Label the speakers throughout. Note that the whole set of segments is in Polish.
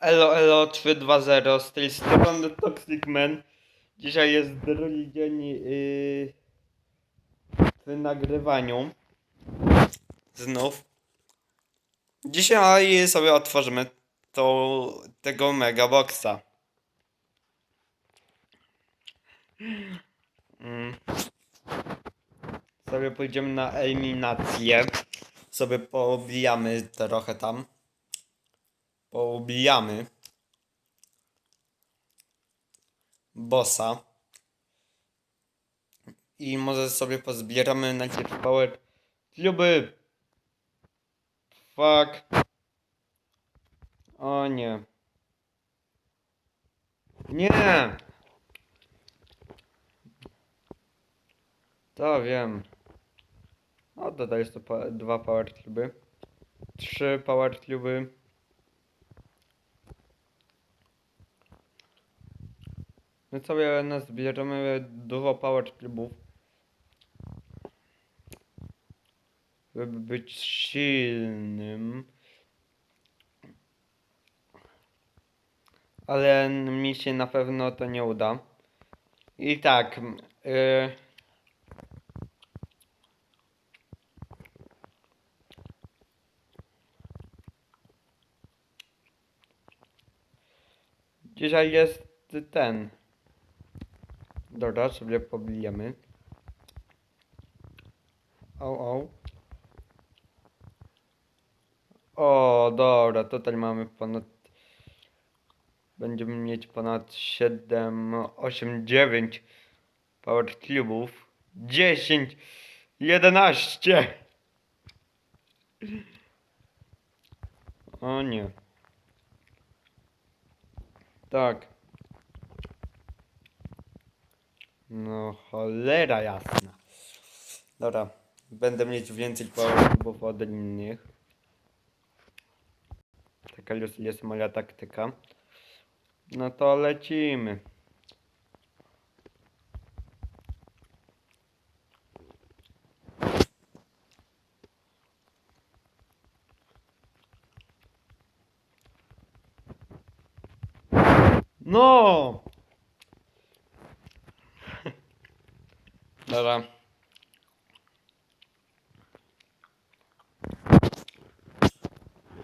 Speaker 1: Elo Elo 320 z tej strony Toxic Man. Dzisiaj jest drugi dzień yy, w nagrywaniu. Znów. Dzisiaj sobie otworzymy to, tego megaboxa. Mm. Sobie pójdziemy na eliminację. Sobie poobijamy trochę tam poubijamy bossa. I może sobie pozbieramy najpierw power kluby. Fuck. O nie. Nie. To wiem. O jest to pa- dwa power kluby. Trzy power kluby My sobie nazbieramy dużo power trybów. Żeby być silnym. Ale mi się na pewno to nie uda. I tak. m, y, Dzisiaj jest ten. Dobra, sobie pobijemy. O, o. O, dobra, tutaj mamy ponad... Będziemy mieć ponad 7, 8, 9 power cubów. 10, 11. O nie. Tak. No cholera jasna. Dobra, będę mieć więcej powerów od innych. Taka już jest moja taktyka. No to lecimy. No! Dobra.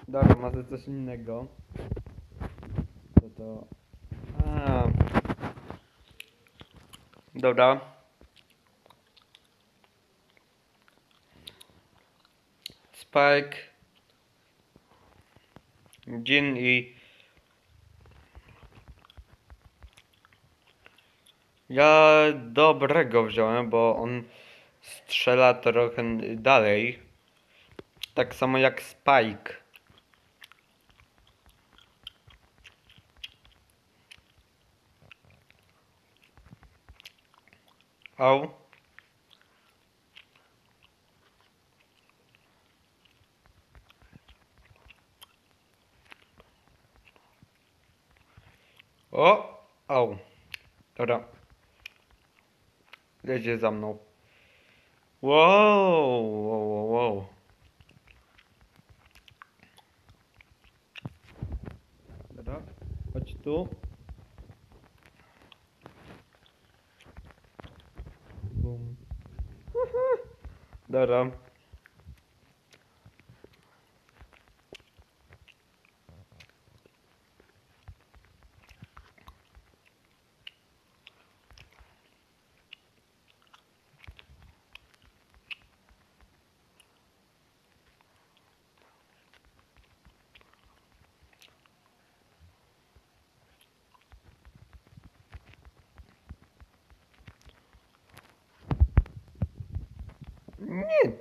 Speaker 1: Dobra, może coś innego. To to... A. Dobra. Spike. Jin i... Ja dobrego wziąłem, bo on strzela trochę dalej. Tak samo jak Spike. Au. O! Au. Dobra. Jedzie za mną. Wow, wow, wow, wow. Dobra, chodź tu. Bum. Dobra.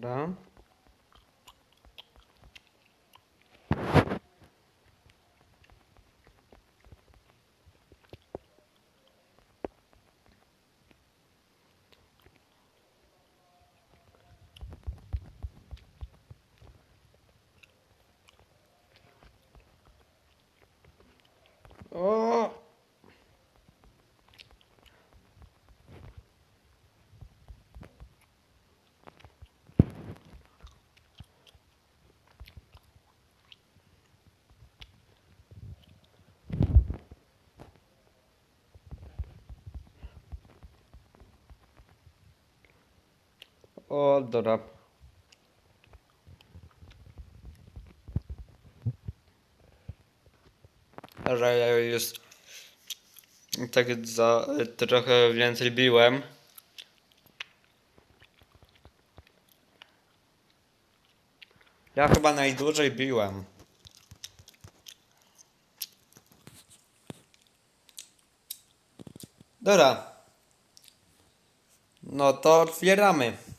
Speaker 1: Dobra. O! O, dobra. Że ja już tak za trochę więcej biłem. Ja chyba najdłużej biłem. Dobra. No to otwieramy.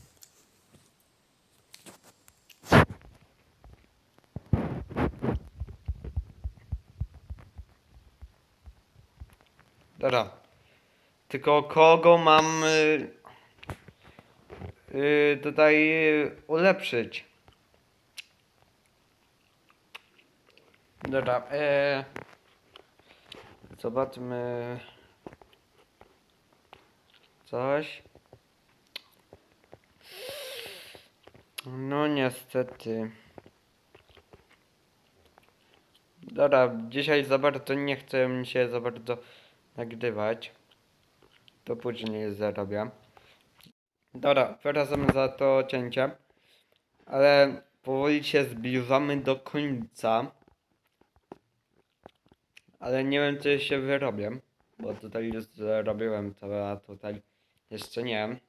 Speaker 1: Dobra. Tylko kogo mam y, y, tutaj y, ulepszyć? Dobra. E, zobaczmy. Coś. No niestety. Dobra, dzisiaj za bardzo nie chcę mi się za bardzo nagrywać. To później zarobię. Dobra, wracamy za to cięcie. Ale powoli się zbliżamy do końca. Ale nie wiem, czy się wyrobię. Bo tutaj już zrobiłem to, a tutaj jeszcze nie.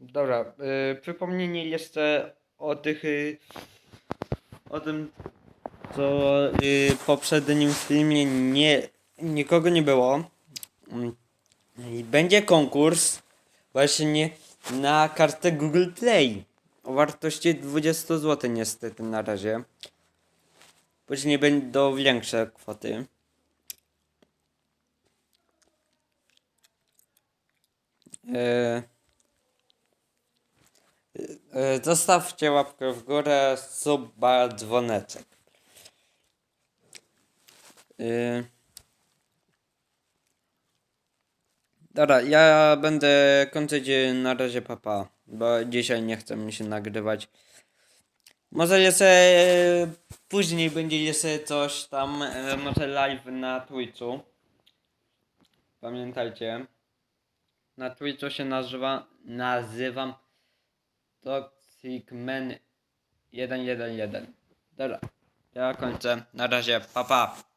Speaker 1: Dobra, y, przypomnienie jeszcze o tych. Y, o tym, co y, poprzednim filmie nie, nikogo nie było. Mm, I będzie konkurs właśnie na kartę Google Play o wartości 20 zł niestety na razie. Później będą większe kwoty. E, e, Zostawcie łapkę w górę, suba, dzwoneczek. E, Dobra, ja będę kończyć e, na razie papa, bo dzisiaj nie chcę mi się nagrywać. Może jeszcze e, później będzie jeszcze coś tam, może live na Twitchu. Pamiętajcie. Na Twitchu się nazywa, nazywam Toxic Man 111. Dobra, ja kończę. Na razie, papa. Pa.